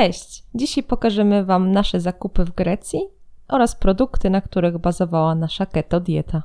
Cześć! Dzisiaj pokażemy Wam nasze zakupy w Grecji oraz produkty, na których bazowała nasza keto dieta.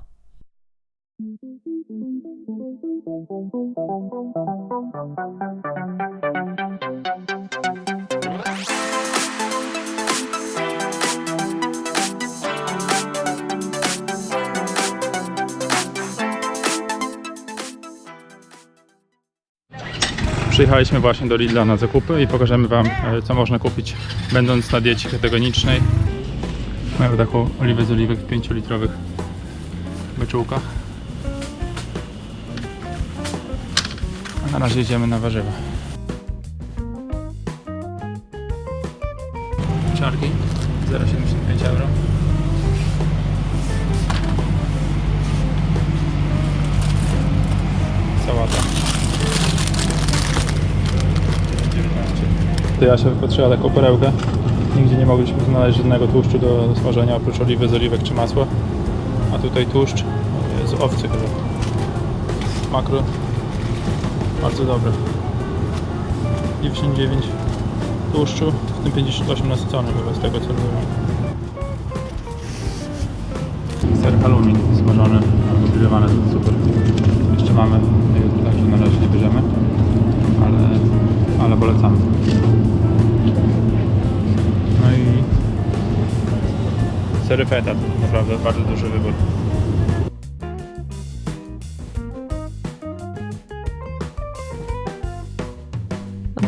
Przyjechaliśmy właśnie do Lidla na zakupy i pokażemy Wam, e, co można kupić, będąc na diecie ketogenicznej. Mamy taką oliwę z oliwek w 5-litrowych beczułkach. A na razie jedziemy na warzywa. Ciarki 0,75 euro. Sałata. To ja się wypatrzyła taką perełkę. Nigdzie nie mogliśmy znaleźć żadnego tłuszczu do smażenia oprócz oliwy z oliwek czy masła. A tutaj tłuszcz z owcy chyba. Z makro. Bardzo dobre. 99 tłuszczu, w tym 58 nasycony chyba z tego co rozumiem. Ser halloumi smażony grillowany super. Jeszcze mamy także na razie nie bierzemy ale polecam. No i sery feta naprawdę bardzo duży wybór.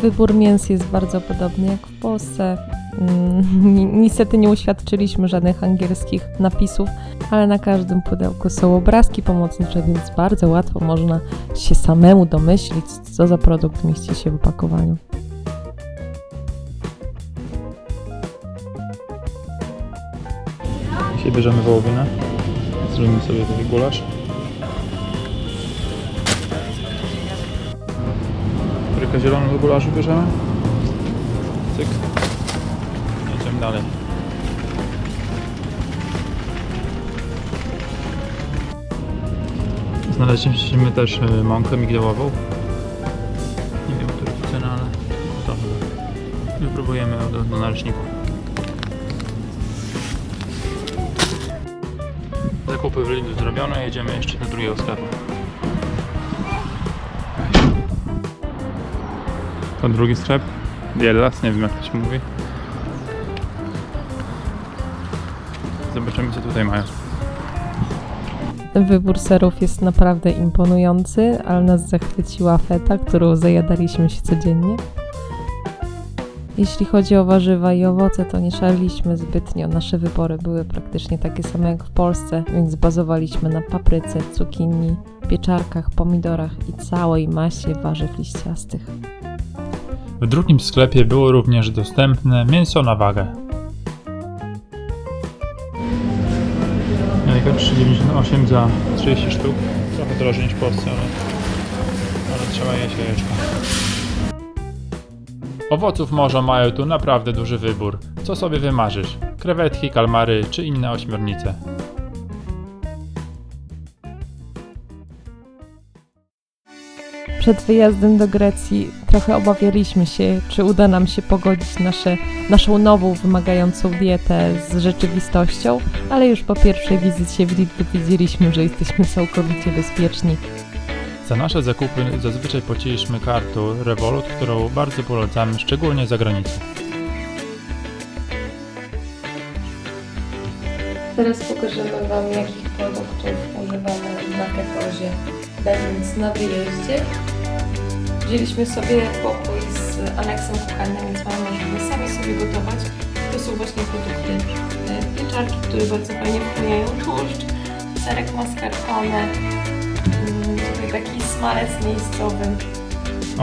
Wybór mięs jest bardzo podobny jak w Polsce. Mm, ni- Niestety nie uświadczyliśmy żadnych angielskich napisów, ale na każdym pudełku są obrazki pomocnicze, więc bardzo łatwo można się samemu domyślić, co za produkt mieści się w opakowaniu. Dzisiaj bierzemy wołowinę. Zrobimy sobie taki gulasz. Rybkę zieloną do gulaszu bierzemy. Cyk. Dalej. Znaleźliśmy też e, mąkę migdałową. Nie wiem, która to cena, ale to wypróbujemy do, do naleśników. Zakupy w Lidlu zrobione, jedziemy jeszcze do drugiego sklepu. To drugi sklep. Biellas, nie wiem jak to się mówi. Zobaczymy co tutaj mają. Wybór serów jest naprawdę imponujący, ale nas zachwyciła feta, którą zajadaliśmy się codziennie. Jeśli chodzi o warzywa i owoce, to nie szaliliśmy zbytnio. Nasze wybory były praktycznie takie same jak w Polsce, więc bazowaliśmy na papryce, cukinii, pieczarkach, pomidorach i całej masie warzyw liściastych. W drugim sklepie było również dostępne mięso na wagę. Jajka 3,98 za 30 sztuk. Trochę drożej niż w Polsce, ale, ale trzeba jeść jajeczka. Owoców morza mają tu naprawdę duży wybór. Co sobie wymarzysz? Krewetki, kalmary czy inne ośmiornice? Przed wyjazdem do Grecji trochę obawialiśmy się, czy uda nam się pogodzić nasze, naszą nową, wymagającą dietę z rzeczywistością, ale już po pierwszej wizycie w Lidlu wiedzieliśmy, że jesteśmy całkowicie bezpieczni. Za nasze zakupy zazwyczaj płaciliśmy kartą Revolut, którą bardzo polecamy, szczególnie za granicą. Teraz pokażemy Wam, jakich produktów używamy na ketozie, będąc na wyjeździe. Wzięliśmy sobie pokój z aneksem kuchennym, więc mamy możliwość sami sobie gotować. To są właśnie produkty e, pieczarki, które bardzo fajnie wchłaniają tłuszcz, serek mascarpone, mm, tutaj taki smalec miejscowy,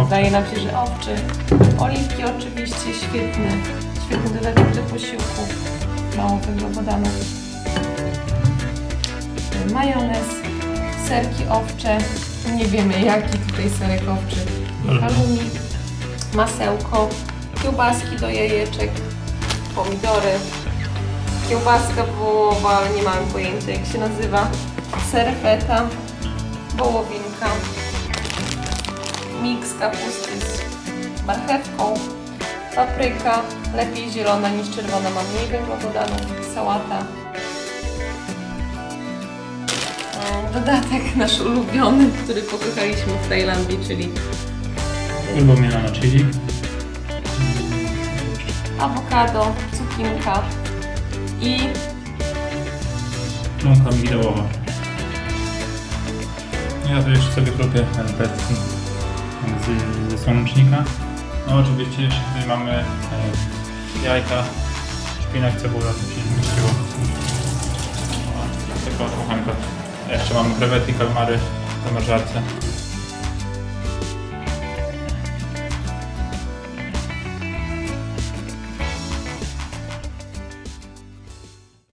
Wydaje nam się, że owczy. Oliwki oczywiście świetny, świetny dodatek do posiłku. Mało węglowodanów. Majonez, serki owcze. Nie wiemy jaki tutaj serek owczy. Halloumi, masełko, kiełbaski do jajeczek, pomidory, kiełbaska wołowa, ale nie mam pojęcia jak się nazywa, ser feta, wołowinka, miks kapusty z marchewką, papryka, lepiej zielona niż czerwona, ma mniej węglowodanów, sałata. Dodatek nasz ulubiony, który pokochaliśmy w Tajlandii, czyli Albo mielona chili. awokado, cukinka i Mąka migdałowa. Ja tu jeszcze sobie krupię pestki z, ze słonecznika. No oczywiście jeszcze tutaj mamy e, jajka, szpinak, cebula, to się zmieściło. O, Tylko kochanka. Jeszcze mamy krewetki, kalmary w zamrażarce.